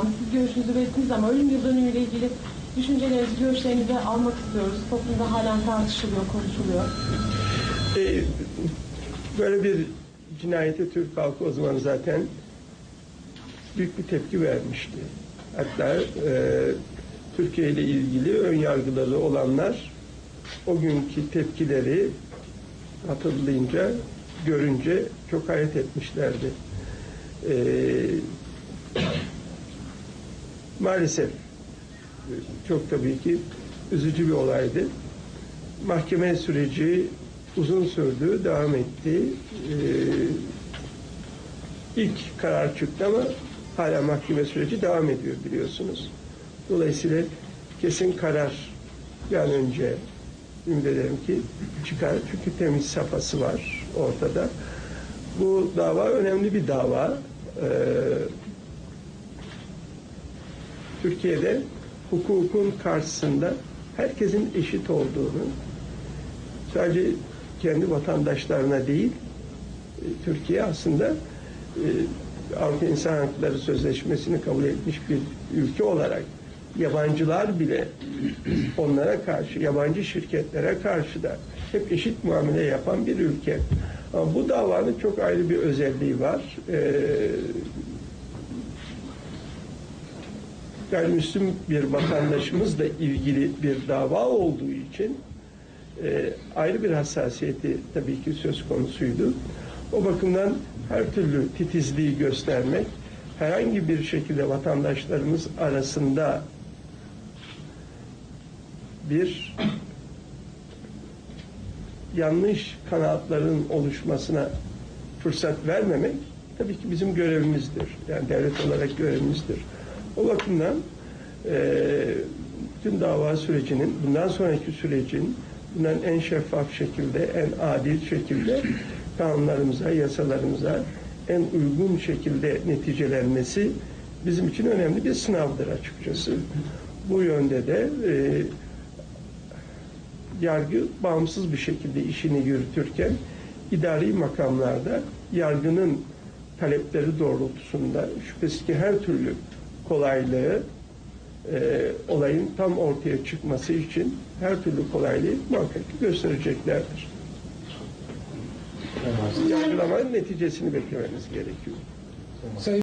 Siz görüşünüzü belirttiniz ama ölüm yıl dönümüyle ilgili düşüncelerinizi, görüşlerinizi almak istiyoruz. Toplumda halen tartışılıyor, konuşuluyor. E, böyle bir cinayete Türk halkı o zaman zaten büyük bir tepki vermişti. Hatta e, Türkiye ile ilgili ön yargıları olanlar o günkü tepkileri hatırlayınca, görünce çok hayret etmişlerdi. E, maalesef çok tabii ki üzücü bir olaydı. Mahkeme süreci uzun sürdü, devam etti. Ee, ilk karar çıktı ama hala mahkeme süreci devam ediyor biliyorsunuz. Dolayısıyla kesin karar bir an önce ümit ederim ki çıkar. Çünkü temiz safhası var ortada. Bu dava önemli bir dava. Ee, Türkiye'de hukukun karşısında herkesin eşit olduğunu, sadece kendi vatandaşlarına değil, e, Türkiye aslında e, Avrupa İnsan Hakları Sözleşmesi'ni kabul etmiş bir ülke olarak yabancılar bile onlara karşı, yabancı şirketlere karşı da hep eşit muamele yapan bir ülke. Ama bu davanın çok ayrı bir özelliği var. Ee, gayrimüslim bir vatandaşımızla ilgili bir dava olduğu için e, ayrı bir hassasiyeti tabii ki söz konusuydu. O bakımdan her türlü titizliği göstermek, herhangi bir şekilde vatandaşlarımız arasında bir yanlış kanaatların oluşmasına fırsat vermemek tabii ki bizim görevimizdir. Yani devlet olarak görevimizdir. O bakımdan e, tüm dava sürecinin, bundan sonraki sürecin bundan en şeffaf şekilde, en adil şekilde kanunlarımıza, yasalarımıza en uygun şekilde neticelenmesi bizim için önemli bir sınavdır açıkçası. Bu yönde de e, yargı bağımsız bir şekilde işini yürütürken idari makamlarda yargının talepleri doğrultusunda şüphesiz ki her türlü kolaylığı e, olayın tam ortaya çıkması için her türlü kolaylığı muhakkak göstereceklerdir. Yargılamanın neticesini beklememiz gerekiyor. Sayın